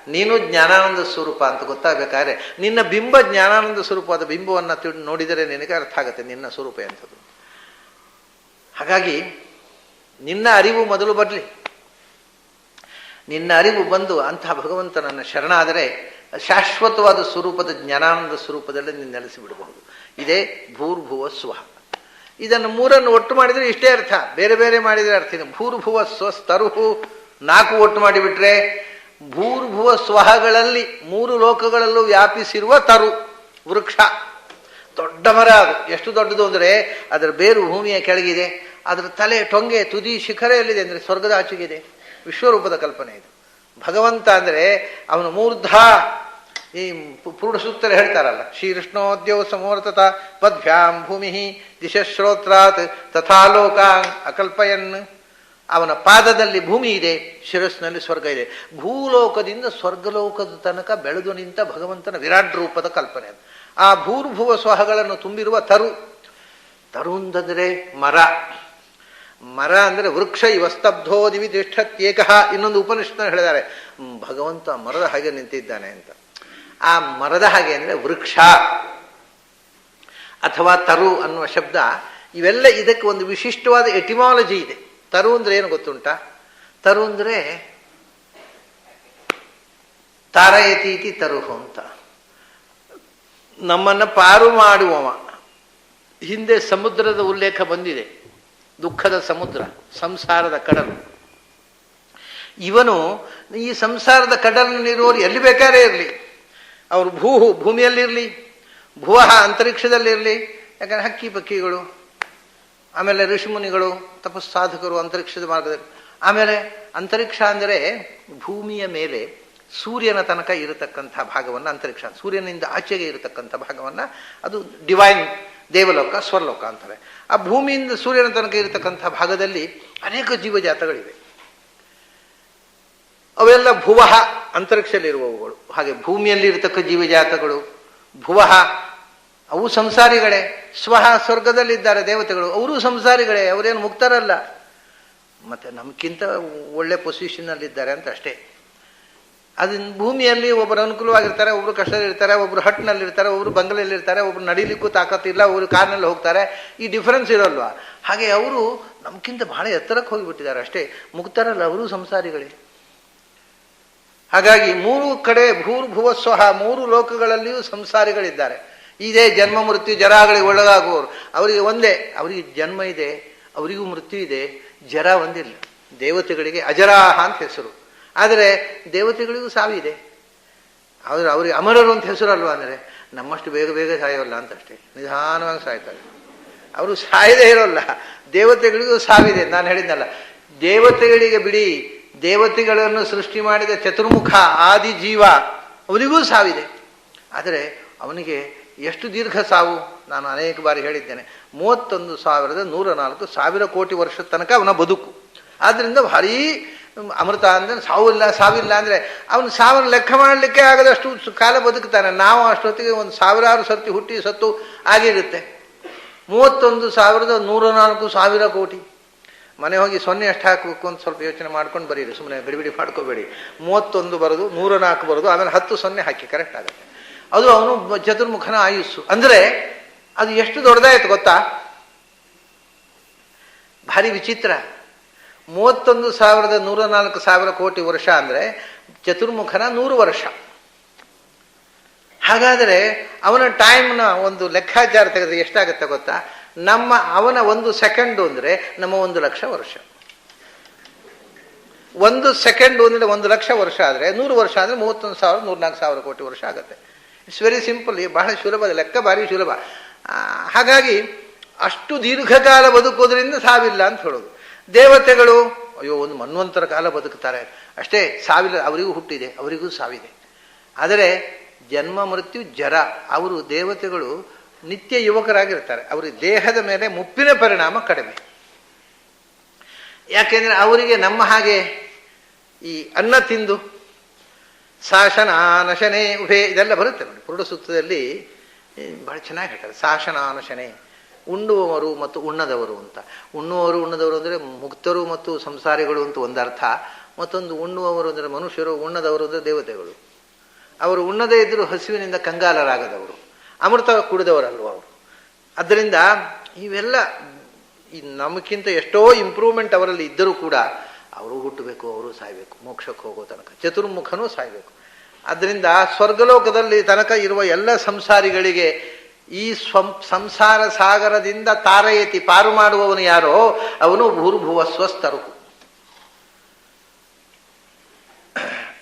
ನೀನು ಜ್ಞಾನಾನಂದ ಸ್ವರೂಪ ಅಂತ ಗೊತ್ತಾಗಬೇಕಾದ್ರೆ ನಿನ್ನ ಬಿಂಬ ಜ್ಞಾನಾನಂದ ಸ್ವರೂಪದ ಬಿಂಬವನ್ನು ತಿಳ್ ನೋಡಿದರೆ ನಿನಗೆ ಅರ್ಥ ಆಗುತ್ತೆ ನಿನ್ನ ಸ್ವರೂಪ ಎಂಥದ್ದು. ಹಾಗಾಗಿ ನಿನ್ನ ಅರಿವು ಮೊದಲು ಬರಲಿ. ನಿನ್ನ ಅರಿವು ಬಂದು ಅಂತಹ ಭಗವಂತನನ್ನ ಶರಣಾದರೆ ಶಾಶ್ವತವಾದ ಸ್ವರೂಪದ ಜ್ಞಾನಾನಂದ ಸ್ವರೂಪದಲ್ಲಿ ನೀನು ನೆಲೆಸಿ ಬಿಡಬಹುದು. ಇದೇ ಭೂರ್ಭುವ ಸ್ವಹ. ಇದನ್ನು ಮೂರನ್ನು ಒಟ್ಟು ಮಾಡಿದರೆ ಇಷ್ಟೇ ಅರ್ಥ. ಬೇರೆ ಬೇರೆ ಮಾಡಿದರೆ ಅರ್ಥ ಇದೆ ಭೂರ್ಭುವ ಸ್ವಸ್ತರುಹು ನಾಲ್ಕು ಒಟ್ಟು ಮಾಡಿಬಿಟ್ರೆ ಭೂರ್ಭುವ ಸ್ವಹಗಳಲ್ಲಿ ಮೂರು ಲೋಕಗಳಲ್ಲೂ ವ್ಯಾಪಿಸಿರುವ ತರು, ವೃಕ್ಷ. ದೊಡ್ಡ ಮರ ಅದು. ಎಷ್ಟು ದೊಡ್ಡದು ಅಂದರೆ ಅದರ ಬೇರು ಭೂಮಿಯ ಕೆಳಗಿದೆ. ಅದರ ತಲೆ, ಟೊಂಗೆ, ತುದಿ ಶಿಖರ ಎಲ್ಲಿದೆ ಅಂದರೆ ಸ್ವರ್ಗದ ಆಚೆಗಿದೆ. ವಿಶ್ವರೂಪದ ಕಲ್ಪನೆ ಇದು. ಭಗವಂತ ಅಂದರೆ ಅವನು ಮೂರ್ಧ, ಈ ಪೂರ್ಣ ಸೂತ್ರ ಹೇಳ್ತಾರಲ್ಲ. ಶ್ರೀಕೃಷ್ಣೋದ್ಯೋ ಸಮೋರ್ತತ ಪದ್ಭ್ಯಾಂ ಭೂಮಿ ದಿಶಶ್ರೋತ್ರಾತ್ ತಥಾ ಲೋಕಾಂ ಅಕಲ್ಪಯನ್. ಅವನ ಪಾದದಲ್ಲಿ ಭೂಮಿ ಇದೆ, ಶಿರಸ್ಸಿನಲ್ಲಿ ಸ್ವರ್ಗ ಇದೆ. ಭೂಲೋಕದಿಂದ ಸ್ವರ್ಗಲೋಕದ ತನಕ ಬೆಳೆದು ನಿಂತ ಭಗವಂತನ ವಿರಾಟ್ ರೂಪದ ಕಲ್ಪನೆ ಅದು. ಆ ಭೂರ್ಭುವ ಸ್ವಹಗಳನ್ನು ತುಂಬಿರುವ ತರು. ತರು ಮರ. ಮರ ಅಂದರೆ ವೃಕ್ಷ ಇವಸ್ತಬ್ಧೋ ದಿವಿ ತಿಷ್ಠತ್ಯೇಕ ಇನ್ನೊಂದು ಉಪನಿಷತ್ ಹೇಳಿದ್ದಾರೆ. ಭಗವಂತ ಮರದ ಹಾಗೆ ನಿಂತಿದ್ದಾನೆ ಅಂತ. ಆ ಮರದ ಹಾಗೆ ಅಂದರೆ ವೃಕ್ಷ ಅಥವಾ ತರು ಅನ್ನುವ ಶಬ್ದ, ಇವೆಲ್ಲ ಇದಕ್ಕೆ ಒಂದು ವಿಶಿಷ್ಟವಾದ ಎಟಿಮಾಲಜಿ ಇದೆ. ತರು ಅಂದ್ರೆ ಏನು ಗೊತ್ತುಂಟಾ? ತರು ಅಂದರೆ ತಾರಯತೀತಿ ತರುಹು ಅಂತ. ನಮ್ಮನ್ನು ಪಾರು ಮಾಡುವವ. ಹಿಂದೆ ಸಮುದ್ರದ ಉಲ್ಲೇಖ ಬಂದಿದೆ. ದುಃಖದ ಸಮುದ್ರ, ಸಂಸಾರದ ಕಡಲು. ಇವನು ಈ ಸಂಸಾರದ ಕಡಲಿನಲ್ಲಿರುವವರು ಎಲ್ಲಿ ಬೇಕಾದ್ರೆ ಇರಲಿ. ಅವರು ಭೂ, ಭೂಮಿಯಲ್ಲಿರಲಿ ಭುವಹ ಅಂತರಿಕ್ಷದಲ್ಲಿರಲಿ, ಯಾಕಂದ್ರೆ ಹಕ್ಕಿ ಪಕ್ಕಿಗಳು, ಆಮೇಲೆ ಋಷಿಮುನಿಗಳು ತಪಸ್ಸಾಧಕರು ಅಂತರಿಕ್ಷದ ಮಾರ್ಗದಲ್ಲಿ. ಆಮೇಲೆ ಅಂತರಿಕ್ಷ ಅಂದರೆ ಭೂಮಿಯ ಮೇಲೆ ಸೂರ್ಯನ ತನಕ ಇರತಕ್ಕಂಥ ಭಾಗವನ್ನು ಅಂತರಿಕ್ಷ, ಸೂರ್ಯನಿಂದ ಆಚೆಗೆ ಇರತಕ್ಕಂಥ ಭಾಗವನ್ನು ಅದು ಡಿವೈನ್ ದೇವಲೋಕ, ಸ್ವರ್ಲೋಕ ಅಂತಾರೆ. ಆ ಭೂಮಿಯಿಂದ ಸೂರ್ಯನ ತನಕ ಇರತಕ್ಕಂಥ ಭಾಗದಲ್ಲಿ ಅನೇಕ ಜೀವಜಾತಗಳಿವೆ. ಅವೆಲ್ಲ ಭುವಹ ಅಂತರಿಕ್ಷದಲ್ಲಿರುವವುಗಳು. ಹಾಗೆ ಭೂಮಿಯಲ್ಲಿ ಇರತಕ್ಕ ಜೀವಜಾತಗಳು ಭುವಹ ಅವು ಸಂಸಾರಿಗಳೇ. ಸ್ವಹ ಸ್ವರ್ಗದಲ್ಲಿದ್ದಾರೆ ದೇವತೆಗಳು, ಅವರೂ ಸಂಸಾರಿಗಳೇ, ಅವರೇನು ಮುಕ್ತರಲ್ಲ. ಮತ್ತೆ ನಮಗಿಂತ ಒಳ್ಳೆ ಪೊಸಿಷನ್ನಲ್ಲಿದ್ದಾರೆ ಅಂತ ಅಷ್ಟೇ. ಅದನ್ನ ಭೂಮಿಯಲ್ಲಿ ಒಬ್ಬರು ಅನುಕೂಲವಾಗಿರ್ತಾರೆ, ಒಬ್ರು ಕಷ್ಟದಲ್ಲಿರ್ತಾರೆ, ಒಬ್ರು ಹಟ್ನಲ್ಲಿರ್ತಾರೆ, ಒಬ್ರು ಬಂಗಲಲ್ಲಿರ್ತಾರೆ ಒಬ್ರು ನಡಿಲಿಕ್ಕೂ ತಾಕತ್ತಿಲ್ಲ, ಒಬ್ರು ಕಾರ್ನಲ್ಲಿ ಹೋಗ್ತಾರೆ. ಈ ಡಿಫರೆನ್ಸ್ ಇರೋಲ್ವಾ? ಹಾಗೆ ಅವರು ನಮ್ಗಿಂತ ಬಹಳ ಎತ್ತರಕ್ಕೆ ಹೋಗಿಬಿಟ್ಟಿದ್ದಾರೆ ಅಷ್ಟೇ. ಮುಕ್ತರಲ್ಲ ಅವರು ಸಂಸಾರಿಗಳೇ. ಹಾಗಾಗಿ ಮೂರು ಕಡೆ ಭೂರ್ ಸ್ವಹ ಮೂರು ಲೋಕಗಳಲ್ಲಿಯೂ ಸಂಸಾರಿಗಳಿದ್ದಾರೆ. ಇದೇ ಜನ್ಮ ಮೃತ್ಯು ಜರಾಗಳಿಗೆ ಒಳಗಾಗುವವರು. ಅವರಿಗೆ ಒಂದೇ, ಅವರಿಗೆ ಜನ್ಮ ಇದೆ, ಅವರಿಗೂ ಮೃತ್ಯು ಇದೆ, ಜರ ಒಂದಿಲ್ಲ. ದೇವತೆಗಳಿಗೆ ಅಜರಾಹ ಅಂತ ಹೆಸರು. ಆದರೆ ದೇವತೆಗಳಿಗೂ ಸಾವಿದೆ. ಆದರೆ ಅವರಿಗೆ ಅಮರರು ಅಂತ ಹೆಸರಲ್ವ ಅಂದರೆ ನಮ್ಮಷ್ಟು ಬೇಗ ಬೇಗ ಸಾಯೋಲ್ಲ ಅಂತ ಅಷ್ಟೇ ನಿಧಾನವಾಗಿ ಸಾಯ್ತಾರೆ. ಅವರು ಸಾಯದೇ ಇರೋಲ್ಲ. ದೇವತೆಗಳಿಗೂ ಸಾವಿದೆ. ನಾನು ಹೇಳಿದ್ನಲ್ಲ, ದೇವತೆಗಳಿಗೆ ಬಿಡಿ. ದೇವತೆಗಳನ್ನು ಸೃಷ್ಟಿ ಮಾಡಿದ ಚತುರ್ಮುಖ ಆದಿ ಜೀವ ಅವನಿಗೂ ಸಾವಿದೆ. ಆದರೆ ಅವನಿಗೆ ಎಷ್ಟು ದೀರ್ಘ ಸಾವು? ನಾನು ಅನೇಕ ಬಾರಿ ಹೇಳಿದ್ದೇನೆ. ಮೂವತ್ತೊಂದು ಸಾವಿರದ ನೂರ ನಾಲ್ಕು ಸಾವಿರ ಕೋಟಿ ವರ್ಷದ ತನಕ ಅವನ ಬದುಕು. ಆದ್ದರಿಂದ ಭಾರೀ ಅಮೃತ ಅಂದ್ರೆ ಸಾವಿಲ್ಲ ಸಾವಿಲ್ಲ ಅಂದರೆ ಅವನು ಸಾವನ್ನ ಲೆಕ್ಕ ಮಾಡಲಿಕ್ಕೆ ಆಗದಷ್ಟು ಕಾಲ ಬದುಕ್ತಾನೆ ನಾವು ಅಷ್ಟೊತ್ತಿಗೆ ಒಂದು ಸಾವಿರಾರು ಸರ್ತಿ ಹುಟ್ಟಿ ಸತ್ತು ಆಗಿರುತ್ತೆ. ಮೂವತ್ತೊಂದು ಸಾವಿರದ ನೂರ ನಾಲ್ಕು ಸಾವಿರ ಕೋಟಿ. ಮನೆ ಹೋಗಿ ಸೊನ್ನೆ ಅಷ್ಟು ಹಾಕಬೇಕು ಅಂತ ಸ್ವಲ್ಪ ಯೋಚನೆ ಮಾಡ್ಕೊಂಡು ಬರೀರಿ ಸುಮ್ಮನೆ ಬಿಡಿಬಿಡಿ ಮಾಡ್ಕೋಬೇಡಿ. ಮೂವತ್ತೊಂದು ಬರೋದು, ನೂರ ನಾಲ್ಕು ಬರೋದು, ಆಮೇಲೆ ಹತ್ತು ಸೊನ್ನೆ ಹಾಕಿ ಕರೆಕ್ಟ್ ಆಗುತ್ತೆ. ಅದು ಅವನು ಚತುರ್ಮುಖನ ಆಯುಸ್ಸು. ಅಂದರೆ ಅದು ಎಷ್ಟು ದೊಡ್ಡದಾಯ್ತು ಗೊತ್ತಾ? ಭಾರಿ ವಿಚಿತ್ರ. ಮೂವತ್ತೊಂದು ಸಾವಿರದ ನೂರ ನಾಲ್ಕು ಸಾವಿರ ಕೋಟಿ ವರ್ಷ ಅಂದರೆ ಚತುರ್ಮುಖನ ನೂರು ವರ್ಷ. ಹಾಗಾದರೆ ಅವನ ಟೈಮ್ನ ಒಂದು ಲೆಕ್ಕಾಚಾರ ತೆಗೆದ್ರೆ ಎಷ್ಟಾಗುತ್ತೆ ಗೊತ್ತಾ? ನಮ್ಮ ಅವನ ಒಂದು ಸೆಕೆಂಡು ಅಂದರೆ ನಮ್ಮ ಒಂದು ಲಕ್ಷ ವರ್ಷ. ಒಂದು ಸೆಕೆಂಡ್ ಅಂದರೆ ಒಂದು ಲಕ್ಷ ವರ್ಷ ಆದರೆ ನೂರು ವರ್ಷ ಅಂದರೆ ಮೂವತ್ತೊಂದು ಸಾವಿರ ನೂರ್ನಾಲ್ಕು ಸಾವಿರ ಕೋಟಿ ವರ್ಷ ಆಗುತ್ತೆ. ಇಟ್ಸ್ ವೆರಿ ಸಿಂಪಲ್ ಬಹಳ ಸುಲಭ ಲೆಕ್ಕ ಭಾರಿ ಸುಲಭ. ಹಾಗಾಗಿ ಅಷ್ಟು ದೀರ್ಘಕಾಲ ಬದುಕೋದ್ರಿಂದ ಸಾವಿಲ್ಲ ಅಂತ ಹೇಳೋದು. ದೇವತೆಗಳು, ಅಯ್ಯೋ, ಒಂದು ಮನ್ವಂತರ ಕಾಲ ಬದುಕ್ತಾರೆ ಅಷ್ಟೇ ಸಾವಿಲ್ಲ ಅವರಿಗೂ ಹುಟ್ಟಿದೆ, ಅವರಿಗೂ ಸಾವಿದೆ. ಆದರೆ, ಜನ್ಮ, ಮೃತ್ಯು, ಜರ, ಅವರು ದೇವತೆಗಳು ನಿತ್ಯ ಯುವಕರಾಗಿರ್ತಾರೆ. ಅವರ ದೇಹದ ಮೇಲೆ ಮುಪ್ಪಿನ ಪರಿಣಾಮ ಕಡಿಮೆ. ಯಾಕೆಂದ್ರೆ ಅವರಿಗೆ ನಮ್ಮ ಹಾಗೆ ಈ ಅನ್ನ ತಿಂದು ಶಾಸನ ನಶನೆ ಉಭೆ, ಇದೆಲ್ಲ ಬರುತ್ತೆ ನೋಡಿ. ಪುರುಡ ಸುತ್ತದಲ್ಲಿ ಬಹಳ ಚೆನ್ನಾಗಿ ಹೇಳ್ತಾರೆ. ಶಾಸನ ನಶನೆ ಉಣ್ಣುವವರು ಮತ್ತು ಉಣ್ಣದವರು ಅಂತ. ಉಣ್ಣುವವರು, ಉಣ್ಣದವರು ಅಂದರೆ ಮುಕ್ತರು ಮತ್ತು ಸಂಸಾರಿಗಳು ಅಂತ ಒಂದರ್ಥ ಮತ್ತೊಂದು ಉಣ್ಣುವವರು ಅಂದರೆ ಮನುಷ್ಯರು, ಉಣ್ಣದವರು ಅಂದರೆ ದೇವತೆಗಳು. ಅವರು ಉಣ್ಣದೇ ಇದ್ದರೂ ಹಸಿವಿನಿಂದ ಕಂಗಾಲರಾಗದವರು. ಅಮೃತ ಕುಡಿದವರಲ್ವ ಅವರು. ಅದರಿಂದ ಇವೆಲ್ಲ ನಮಗಿಂತ ಎಷ್ಟೋ ಇಂಪ್ರೂವ್ಮೆಂಟ್ ಅವರಲ್ಲಿ ಇದ್ದರೂ ಕೂಡ ಅವರು ಹುಟ್ಟಬೇಕು, ಅವರು ಸಾಯಬೇಕು. ಮೋಕ್ಷಕ್ಕೆ ಹೋಗೋ ತನಕ, ಚತುರ್ಮುಖನೂ ಸಾಯಬೇಕು. ಅದರಿಂದ ಸ್ವರ್ಗಲೋಕದಲ್ಲಿ ತನಕ ಇರುವ ಎಲ್ಲ ಸಂಸಾರಿಗಳಿಗೆ ಈ ಸ್ವಂ ಸಂಸಾರ ಸಾಗರದಿಂದ ತಾರಯತಿ ಪಾರು ಮಾಡುವವನು ಯಾರೋ, ಅವನು ಭೂರ್ಭುವ ಸ್ವಸ್ಥರು.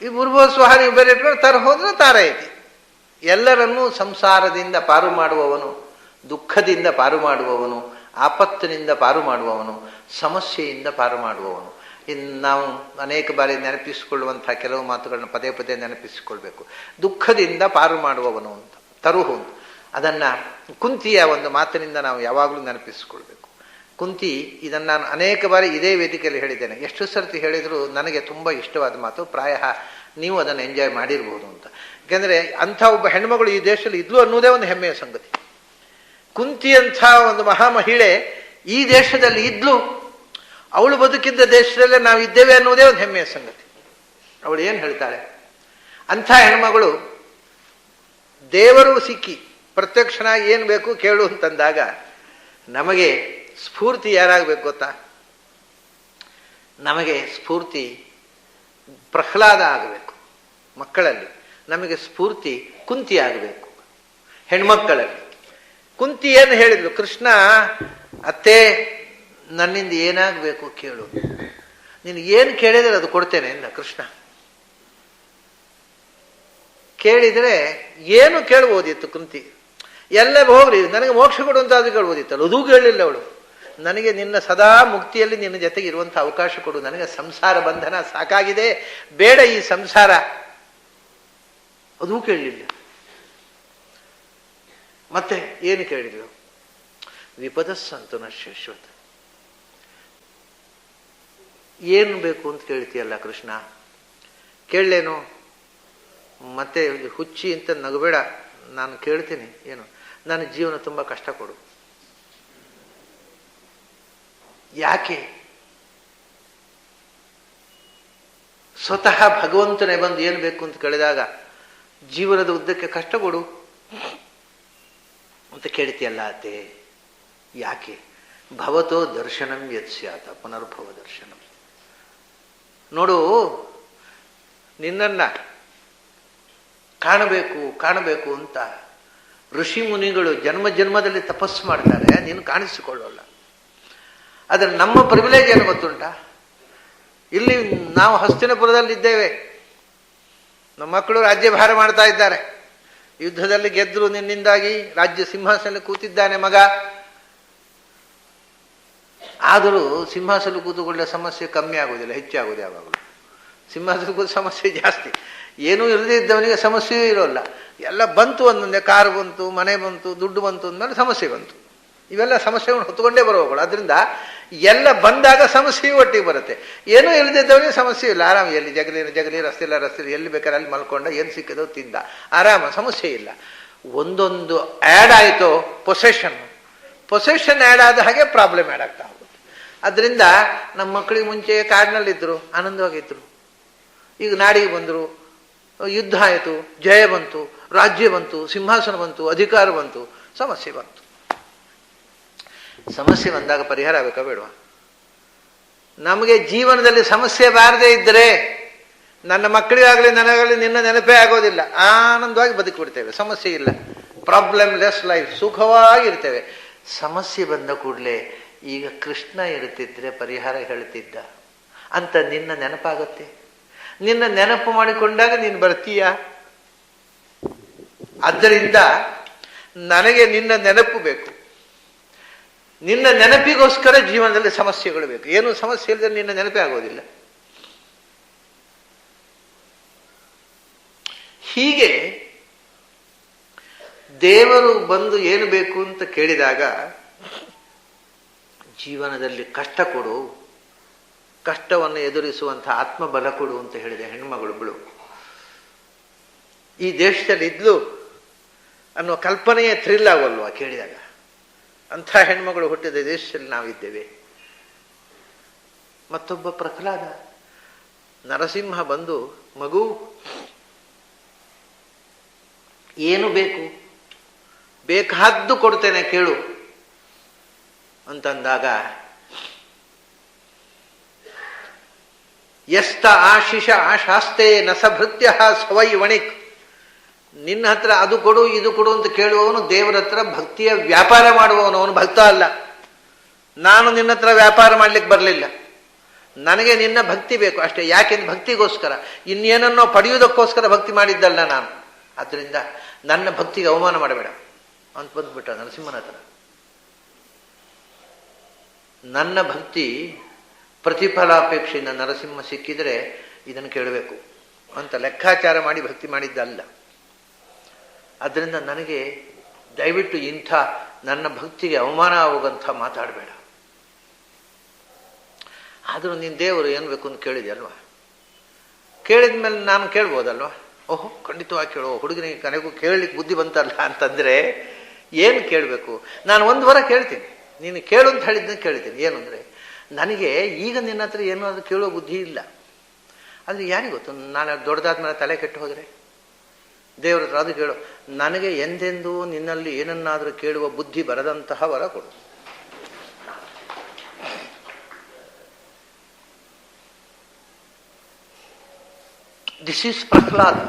ಈ ಭೂರ್ಭುವ ಸ್ವಹ ನೀವು ಬೇರೆ ತರ ಹೋದ್ರೆ ತಾರಯತಿ. ಎಲ್ಲರನ್ನೂ ಸಂಸಾರದಿಂದ ಪಾರು ಮಾಡುವವನು, ದುಃಖದಿಂದ ಪಾರು ಮಾಡುವವನು, ಆಪತ್ತಿನಿಂದ ಪಾರು ಮಾಡುವವನು, ಸಮಸ್ಯೆಯಿಂದ ಪಾರು ಮಾಡುವವನು. ಇನ್ನು ನಾವು ಅನೇಕ ಬಾರಿ ನೆನಪಿಸಿಕೊಳ್ಳುವಂಥ ಕೆಲವು ಮಾತುಗಳನ್ನ ಪದೇ ಪದೇ ನೆನಪಿಸಿಕೊಳ್ಬೇಕು. ದುಃಖದಿಂದ ಪಾರು ಮಾಡುವವನು ಅಂತ, ತರುಹು ಅಂತ. ಅದನ್ನು ಕುಂತಿಯ ಒಂದು ಮಾತಿನಿಂದ ನಾವು ಯಾವಾಗಲೂ ನೆನಪಿಸಿಕೊಳ್ಬೇಕು. ಕುಂತಿ, ಇದನ್ನು ನಾನು ಅನೇಕ ಬಾರಿ ಇದೇ ವೇದಿಕೆಯಲ್ಲಿ ಹೇಳಿದ್ದೇನೆ. ಎಷ್ಟು ಸರ್ತಿ ಹೇಳಿದರೂ ನನಗೆ ತುಂಬ ಇಷ್ಟವಾದ ಮಾತು, ಪ್ರಾಯ ನೀವು ಅದನ್ನು ಎಂಜಾಯ್ ಮಾಡಿರ್ಬೋದು ಅಂತ. ಯಾಕೆಂದರೆ ಅಂಥ ಒಬ್ಬ ಹೆಣ್ಮಗಳು ಈ ದೇಶದಲ್ಲಿ ಇದ್ಲು ಅನ್ನೋದೇ ಒಂದು ಹೆಮ್ಮೆಯ ಸಂಗತಿ. ಕುಂತಿ ಅಂಥ ಒಂದು ಮಹಾ ಮಹಿಳೆ ಈ ದೇಶದಲ್ಲಿ ಇದ್ಲು. ಅವಳು ಬದುಕಿದ್ದ ದೇಶದಲ್ಲೇ ನಾವು ಇದ್ದೇವೆ ಅನ್ನೋದೇ ಒಂದು ಹೆಮ್ಮೆಯ ಸಂಗತಿ. ಅವಳು ಏನು ಹೇಳ್ತಾಳೆ? ಅಂಥ ಹೆಣ್ಮಗಳು ದೇವರು ಸಿಕ್ಕಿ ಪ್ರತ್ಯಕ್ಷನಾಗಿ ಏನು ಬೇಕು ಕೇಳು ಅಂತಂದಾಗ, ನಮಗೆ ಸ್ಫೂರ್ತಿ ಯಾರಾಗಬೇಕು ಗೊತ್ತಾ? ನಮಗೆ ಸ್ಫೂರ್ತಿ ಪ್ರಹ್ಲಾದ ಆಗಬೇಕು ಮಕ್ಕಳಲ್ಲಿ. ನಮಗೆ ಸ್ಫೂರ್ತಿ ಕುಂತಿ ಆಗಬೇಕು ಹೆಣ್ಮಕ್ಕಳಲ್ಲಿ. ಕುಂತಿ ಏನು ಹೇಳಿದ್ರು ಕೃಷ್ಣ, ಅತ್ತೆ, ನನ್ನಿಂದ ಏನಾಗಬೇಕು ಕೇಳು. ನೀನು ಏನು ಕೇಳಿದರೆ ಅದು ಕೊಡ್ತೇನೆ ಇಲ್ಲ ಕೃಷ್ಣ. ಕೇಳಿದರೆ ಏನು ಕೇಳ್ಬೋದಿತ್ತು ಕುಂತಿ? ಎಲ್ಲ ಹೋಗ್ರಿ, ನನಗೆ ಮೋಕ್ಷ ಕೊಡುವಂತಾದ್ರೂ ಕೇಳ್ಬೋದಿತ್ತಲ್ಲ. ಅದೂ ಕೇಳಲಿಲ್ಲ ಅವಳು. ನನಗೆ ನಿನ್ನ ಸದಾ ಮುಕ್ತಿಯಲ್ಲಿ ನಿನ್ನ ಜೊತೆಗೆ ಇರುವಂಥ ಅವಕಾಶ ಕೊಡು. ನನಗೆ ಸಂಸಾರ ಬಂಧನ ಸಾಕಾಗಿದೆ. ಬೇಡ ಈ ಸಂಸಾರ. ಅದೂ ಕೇಳಲಿಲ್ಲ. ಮತ್ತೆ ಏನು ಕೇಳಿದ್ರು ವಿಪದ ಸಂತನ ಶಾಶ್ವತ. ಏನು ಬೇಕು ಅಂತ ಕೇಳ್ತೀಯಲ್ಲ ಕೃಷ್ಣ? ಕೇಳಲೇನು? ಮತ್ತೆ ಹುಚ್ಚಿ ಅಂತ ನಗಬೇಡ. ನಾನು ಕೇಳ್ತೀನಿ. ಏನು? ನನ್ನ ಜೀವನ ತುಂಬ ಕಷ್ಟ ಕೊಡು. ಯಾಕೆ? ಸ್ವತಃ ಭಗವಂತನೇ ಬಂದು ಏನು ಬೇಕು ಅಂತ ಕೇಳಿದಾಗ ಜೀವನದ ಉದ್ದಕ್ಕೆ ಕಷ್ಟ ಕೊಡು ಅಂತ ಕೇಳ್ತೀಯಲ್ಲ ಅತ್ತೆ. ಯಾಕೆ? ಭವತೋ ದರ್ಶನಂ ಯತ್ಸ್ಯಾತ ಪುನರ್ಭವ ದರ್ಶನಂ. ನೋಡು, ನಿನ್ನನ್ನ ಕಾಣಬೇಕು ಕಾಣಬೇಕು ಅಂತ ಋಷಿ ಮುನಿಗಳು ಜನ್ಮ ಜನ್ಮದಲ್ಲಿ ತಪಸ್ಸು ಮಾಡ್ತಾರೆ, ನೀನು ಕಾಣಿಸಿಕೊಳ್ಳೋಲ್ಲ. ಆದರೆ ನಮ್ಮ ಪ್ರಿವಿಲೇಜ್ ಏನು ಗೊತ್ತುಂಟ? ಇಲ್ಲಿ ನಾವು ಹಸ್ತಿನಪುರದಲ್ಲಿದ್ದೇವೆ ನಮ್ಮ ಮಕ್ಕಳು ರಾಜ್ಯಭಾರ ಮಾಡ್ತಾ ಇದ್ದಾರೆ. ಯುದ್ಧದಲ್ಲಿ ಗೆದ್ದರು ನಿನ್ನಿಂದಾಗಿ ರಾಜ್ಯ ಸಿಂಹಾಸನ ಕೂತಿದ್ದಾನೆ ಮಗ. ಆದರೂ ಸಿಂಹಾಸನ ಕೂತುಕೊಳ್ಳೆ ಸಮಸ್ಯೆ ಕಮ್ಮಿ ಆಗೋದಿಲ್ಲ ಹೆಚ್ಚಾಗೋದು ಯಾವಾಗಲೂ. ಸಿಂಹಾಸನ ಕೂತ ಸಮಸ್ಯೆ ಜಾಸ್ತಿ. ಏನೂ ಇಲ್ಲದೇ ಇದ್ದವನಿಗೆ ಸಮಸ್ಯೆಯೂ ಇರೋಲ್ಲ. ಎಲ್ಲ ಬಂತು ಒಂದೊಂದೇ, ಕಾರು ಬಂತು, ಮನೆ ಬಂತು, ದುಡ್ಡು ಬಂತು ಅಂದಮೇಲೆ ಸಮಸ್ಯೆ ಬಂತು. ಇವೆಲ್ಲ ಸಮಸ್ಯೆಗಳು ಹೊತ್ಕೊಂಡೇ ಬರೋಗಳು ಅದರಿಂದ ಎಲ್ಲ ಬಂದಾಗ ಸಮಸ್ಯೆಯೂ ಒಟ್ಟಿಗೆ ಬರುತ್ತೆ. ಏನೂ ಇಲ್ಲದಿದ್ದವನಿಗೆ ಸಮಸ್ಯೆ ಇಲ್ಲ. ಆರಾಮ, ಎಲ್ಲಿ ಜಗಲಿ ಜಗಲಿ, ರಸ್ತೆ ಇಲ್ಲ, ರಸ್ತೆ ಎಲ್ಲಿ ಬೇಕಾದ್ರೆ ಅಲ್ಲಿ ಮಲ್ಕೊಂಡ, ಏನು ಸಿಕ್ಕಿದೋ ತಿಂದ. ಆರಾಮ, ಸಮಸ್ಯೆ ಇಲ್ಲ. ಒಂದೊಂದು ಆ್ಯಡ್ ಆಯಿತು ಪೊಸೆಷನ್ ಪೊಸೆಷನ್ ಆ್ಯಡ್ ಆದ ಹಾಗೆ ಪ್ರಾಬ್ಲಮ್ ಆ್ಯಡ್ ಆಗ್ತಾ ಹೋಗುತ್ತೆ. ಅದರಿಂದ ನಮ್ಮ ಮಕ್ಕಳಿಗೆ ಮುಂಚೆ ಕಾಡಿನಲ್ಲಿದ್ದರು ಆನಂದವಾಗಿದ್ದರು ಈಗ ನಾಡಿಗೆ ಬಂದರು. ಯುದ್ಧ ಆಯಿತು, ಜಯ ಬಂತು, ರಾಜ್ಯ ಬಂತು, ಸಿಂಹಾಸನ ಬಂತು, ಅಧಿಕಾರ ಬಂತು, ಸಮಸ್ಯೆ ಬಂತು. ಸಮಸ್ಯೆ ಬಂದಾಗ ಪರಿಹಾರ ಆಗಬೇಕಾ ಬೇಡವಾ? ನಮಗೆ ಜೀವನದಲ್ಲಿ ಸಮಸ್ಯೆ ಬಾರದೇ ಇದ್ದರೆ ನನ್ನ ಮಕ್ಕಳಿಗಾಗಲಿ, ನನಗಾಗಲಿ ನಿನ್ನ ನೆನಪೇ ಆಗೋದಿಲ್ಲ. ಆನಂದವಾಗಿ ಬದುಕಿಬಿಡ್ತೇವೆ, ಸಮಸ್ಯೆ ಇಲ್ಲ. ಪ್ರಾಬ್ಲಮ್ ಲೆಸ್ ಲೈಫ್ ಸುಖವಾಗಿರ್ತೇವೆ ಸಮಸ್ಯೆ ಬಂದ ಕೂಡಲೇ ಈಗ ಕೃಷ್ಣ ಇರುತ್ತಿದ್ರೆ ಪರಿಹಾರ ಹೇಳ್ತಿದ್ದ. ಅಂತ ನಿನ್ನ ನೆನಪಾಗುತ್ತೆ? ನಿನ್ನ ನೆನಪು ಮಾಡಿಕೊಂಡಾಗ ನೀನು ಬರ್ತೀಯ? ಆದ್ದರಿಂದ ನನಗೆ ನಿನ್ನ ನೆನಪು ಬೇಕು. ನಿನ್ನ ನೆನಪಿಗೋಸ್ಕರ ಜೀವನದಲ್ಲಿ ಸಮಸ್ಯೆಗಳು ಬೇಕು. ಏನು ಸಮಸ್ಯೆ ಇಲ್ಲದೆ ನಿನ್ನ ನೆನಪೇ ಆಗೋದಿಲ್ಲ. ಹೀಗೆ ದೇವರು ಬಂದು ಏನು ಬೇಕು ಅಂತ ಕೇಳಿದಾಗ ಜೀವನದಲ್ಲಿ ಕಷ್ಟ ಕೊಡು. ಕಷ್ಟವನ್ನು ಎದುರಿಸುವಂಥ ಆತ್ಮಬಲ ಕೊಡು ಅಂತ ಹೇಳಿದೆ ಹೆಣ್ಮಗಳು ಈ ದೇಶದಲ್ಲಿ ಇದ್ಲು ಅನ್ನೋ ಕಲ್ಪನೆಯೇ ಥ್ರಿಲ್ ಆಗೋಲ್ವ ಕೇಳಿದಾಗ. ಅಂಥ ಹೆಣ್ಮಗಳು ಹುಟ್ಟಿದ ದೇಶದಲ್ಲಿ ನಾವಿದ್ದೇವೆ. ಮತ್ತೊಬ್ಬ ಪ್ರಹ್ಲಾದ ನರಸಿಂಹ ಬಂದು, ಮಗು, ಏನು ಬೇಕು? ಬೇಕಾದ್ದು ಕೊಡ್ತೇನೆ ಕೇಳು. ಅಂತಂದಾಗ ಎಸ್ತ ಆಶಿಷ ಆಶಾಸ್ತೆ ನಸಭೃತ್ಯ ಸವೈ ವಣಿಕ್. ನಿನ್ನ ಹತ್ರ ಅದು ಕೊಡು, ಇದು ಕೊಡು ಅಂತ ಕೇಳುವವನು ದೇವರ ಹತ್ರ ಭಕ್ತಿಯ ವ್ಯಾಪಾರ ಮಾಡುವವನು, ಅವನು ಭಕ್ತ ಅಲ್ಲ. ನಾನು ನಿನ್ನ ಹತ್ರ ವ್ಯಾಪಾರ ಮಾಡ್ಲಿಕ್ಕೆ ಬರಲಿಲ್ಲ. ನನಗೆ ನಿನ್ನ ಭಕ್ತಿ ಬೇಕು ಅಷ್ಟೇ. ಯಾಕೆಂದ್ರೆ ಭಕ್ತಿಗೋಸ್ಕರ. ಇನ್ನೇನನ್ನೋ ಪಡೆಯುವುದಕ್ಕೋಸ್ಕರ ಭಕ್ತಿ ಮಾಡಿದ್ದಲ್ಲ ನಾನು. ಆದ್ದರಿಂದ ನನ್ನ ಭಕ್ತಿಗೆ ಅವಮಾನ ಮಾಡಬೇಡ ಅಂತ ಬಂದ್ಬಿಟ್ಟ ನರಸಿಂಹನ ಹತ್ರ. ನನ್ನ ಭಕ್ತಿ ಪ್ರತಿಫಲಾಪೇಕ್ಷೆಯಿಂದ ನರಸಿಂಹ ಸಿಕ್ಕಿದರೆ ಇದನ್ನು ಕೇಳಬೇಕು ಅಂತ ಲೆಕ್ಕಾಚಾರ ಮಾಡಿ ಭಕ್ತಿ ಮಾಡಿದ್ದಲ್ಲ. ಅದರಿಂದ ನನಗೆ ದಯವಿಟ್ಟು ಇಂಥ ನನ್ನ ಭಕ್ತಿಗೆ ಅವಮಾನ ಆಗುವಂಥ ಮಾತಾಡಬೇಡ. ಆದರೂ ನಿನ್ನ ದೇವರು ಏನು ಬೇಕು ಅಂತ ಕೇಳಿದೆ ಅಲ್ವಾ? ಕೇಳಿದ ಮೇಲೆ ನಾನು ಕೇಳ್ಬೋದಲ್ವಾ? ಓಹೋ, ಖಂಡಿತವಾಗಿ ಕೇಳೋ. ಹುಡುಗನಿಗೆ ಕನೆಗೂ ಕೇಳಲಿಕ್ಕೆ ಬುದ್ಧಿ ಬಂತಲ್ಲ ಅಂತಂದರೆ ಏನು ಕೇಳಬೇಕು? ನಾನು ಒಂದು ವಾರ ಕೇಳ್ತೀನಿ. ನೀನು ಕೇಳು ಅಂತ ಹೇಳಿದ್ದನ್ನ ಕೇಳ್ತೀನಿ. ಏನು ಅಂದರೆ? ನನಗೆ ಈಗ ನಿನ್ನ ಹತ್ರ ಏನಾದರೂ ಕೇಳೋ ಬುದ್ಧಿ ಇಲ್ಲ. ಅದು ಯಾರಿಗೆ ಗೊತ್ತು? ನಾನು ದೊಡ್ಡದಾದ್ಮೇಲೆ ತಲೆ ಕೆಟ್ಟು ಹೋದರೆ? ದೇವ್ರ ಹತ್ರ ಅದು ಕೇಳು. ನನಗೆ ಎಂದೆಂದೂ ನಿನ್ನಲ್ಲಿ ಏನನ್ನಾದರೂ ಕೇಳುವ ಬುದ್ಧಿ ಬರದಂತಹ ವರ ಕೊಡು. ದಿಸ್ ಈಸ್ ಪ್ರಹ್ಲಾದ್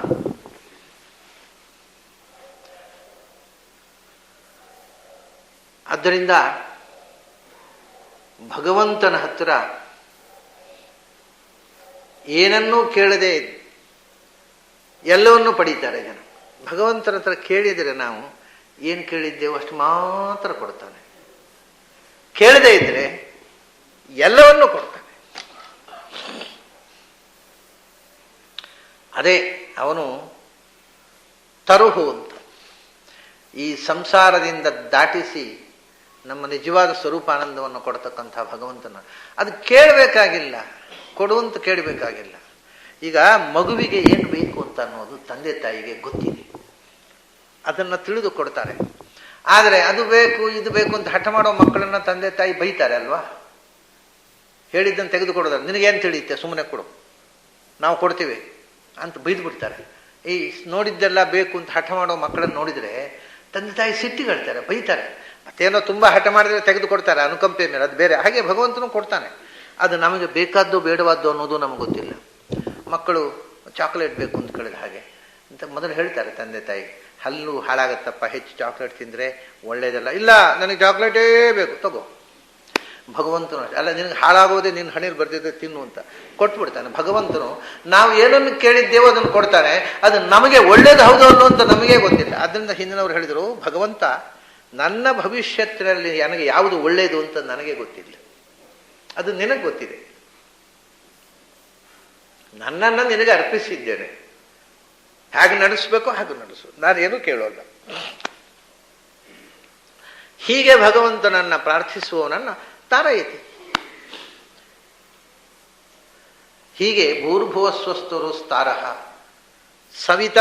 ಆದ್ದರಿಂದ ಭಗವಂತನ ಹತ್ತಿರ ಏನನ್ನೂ ಕೇಳದೆ ಎಲ್ಲವನ್ನೂ ಪಡೀತಾರೆ ಜನ. ಭಗವಂತನ ಹತ್ರ ಕೇಳಿದರೆ ನಾವು ಏನು ಕೇಳಿದ್ದೇವೋ ಅಷ್ಟು ಮಾತ್ರ ಕೊಡ್ತಾನೆ. ಕೇಳದೇ ಇದ್ರೆ ಎಲ್ಲವನ್ನೂ ಕೊಡ್ತಾನೆ. ಅದೇ ಅವನು ತರುಹು ಅಂತ. ಈ ಸಂಸಾರದಿಂದ ದಾಟಿಸಿ ನಮ್ಮ ನಿಜವಾದ ಸ್ವರೂಪಾನಂದವನ್ನು ಕೊಡ್ತಕ್ಕಂಥ ಭಗವಂತನ. ಅದು ಕೇಳಬೇಕಾಗಿಲ್ಲ. ಕೊಡುವಂತ ಕೇಳಬೇಕಾಗಿಲ್ಲ. ಈಗ ಮಗುವಿಗೆ ಏನು ಬೇಕು ಅಂತ ಅನ್ನೋದು ತಂದೆ ತಾಯಿಗೆ ಗೊತ್ತಿದೆ ಅದನ್ನು ತಿಳಿದು ಕೊಡ್ತಾರೆ. ಆದರೆ ಅದು ಬೇಕು, ಇದು ಬೇಕು ಅಂತ ಹಠ ಮಾಡೋ ಮಕ್ಕಳನ್ನ ತಂದೆ ತಾಯಿ ಬೈತಾರೆ ಅಲ್ವಾ? ಹೇಳಿದ್ದನ್ನು ತೆಗೆದುಕೊಡೋದಲ್ಲ. ನಿನಗೇನು ತಿಳಿಯುತ್ತೆ? ಸುಮ್ಮನೆ ಕೊಡು. ನಾವು ಕೊಡ್ತೀವಿ ಅಂತ ಬೈದು ಬಿಡ್ತಾರೆ ಈ ನೋಡಿದ್ದೆಲ್ಲ ಬೇಕು ಅಂತ ಹಠ ಮಾಡೋ ಮಕ್ಕಳನ್ನು ನೋಡಿದರೆ ತಂದೆ ತಾಯಿ ಸಿಟ್ಟಿಗಳ್ತಾರೆ, ಬೈತಾರೆ. ಮತ್ತೇನೋ ತುಂಬ ಹಠ ಮಾಡಿದ್ರೆ ತೆಗೆದು ಕೊಡ್ತಾರೆ ಅನುಕಂಪೆ ಮೇಲೆ, ಅದು ಬೇರೆ. ಹಾಗೆ ಭಗವಂತನು ಕೊಡ್ತಾನೆ. ಅದು ನಮಗೆ ಬೇಕಾದ್ದು ಬೇಡವಾದ್ದು ಅನ್ನೋದು ನಮಗೆ ಗೊತ್ತಿಲ್ಲ. ಮಕ್ಕಳು ಚಾಕ್ಲೇಟ್ ಬೇಕು ಅಂತ ಕೇಳಿದ ಹಾಗೆ. ಅಂತ ಮೊದಲು ಹೇಳ್ತಾರೆ ತಂದೆ ತಾಯಿ, ಹಲ್ಲು ಹಾಳಾಗತ್ತಪ್ಪ, ಹೆಚ್ಚು ಚಾಕ್ಲೇಟ್ ತಿಂದರೆ ಒಳ್ಳೇದಲ್ಲ. ಇಲ್ಲ, ನನಗೆ ಚಾಕ್ಲೇಟೇ ಬೇಕು, ತಗೋ. ಭಗವಂತನು, ಅಲ್ಲ, ನಿನಗೆ ಹಾಳಾಗೋದೇ ನಿನ್ನ ಹಣೆಯಲ್ಲಿ ಬರ್ತಿದ್ದೆ ತಿನ್ನು ಅಂತ ಕೊಟ್ಬಿಡ್ತಾನೆ. ಭಗವಂತನು, ನಾವು ಏನನ್ನು ಕೇಳಿದ್ದೇವೋ ಅದನ್ನು ಕೊಡ್ತಾನೆ. ಅದು ನಮಗೆ ಒಳ್ಳೇದು ಹೌದು ಅನ್ನೋ ಅಂತ ನಮಗೆ ಗೊತ್ತಿಲ್ಲ. ಅದರಿಂದ ಹಿಂದಿನವರು ಹೇಳಿದರು, ಭಗವಂತ ನನ್ನ ಭವಿಷ್ಯತ್ತಿನಲ್ಲಿ ನನಗೆ ಯಾವುದು ಒಳ್ಳೆಯದು ಅಂತ ನನಗೆ ಗೊತ್ತಿಲ್ಲ. ಅದು ನಿನಗೆ ಗೊತ್ತಿದೆ. ನನ್ನನ್ನು ನಿನಗೆ ಅರ್ಪಿಸಿದ್ದೇನೆ. ಹೇಗೆ ನಡೆಸಬೇಕು, ಹಾಗೆ ನಡೆಸು. ನಾನೇನು ಕೇಳೋಲ್ಲ. ಹೀಗೆ ಭಗವಂತನನ್ನ ಪ್ರಾರ್ಥಿಸುವವನನ್ನ ತಾರಯತಿ. ಹೀಗೆ ಭೂರ್ಭುವ ಸ್ವಸ್ತರು ಸ್ತಾರಹ. ಸವಿತಾ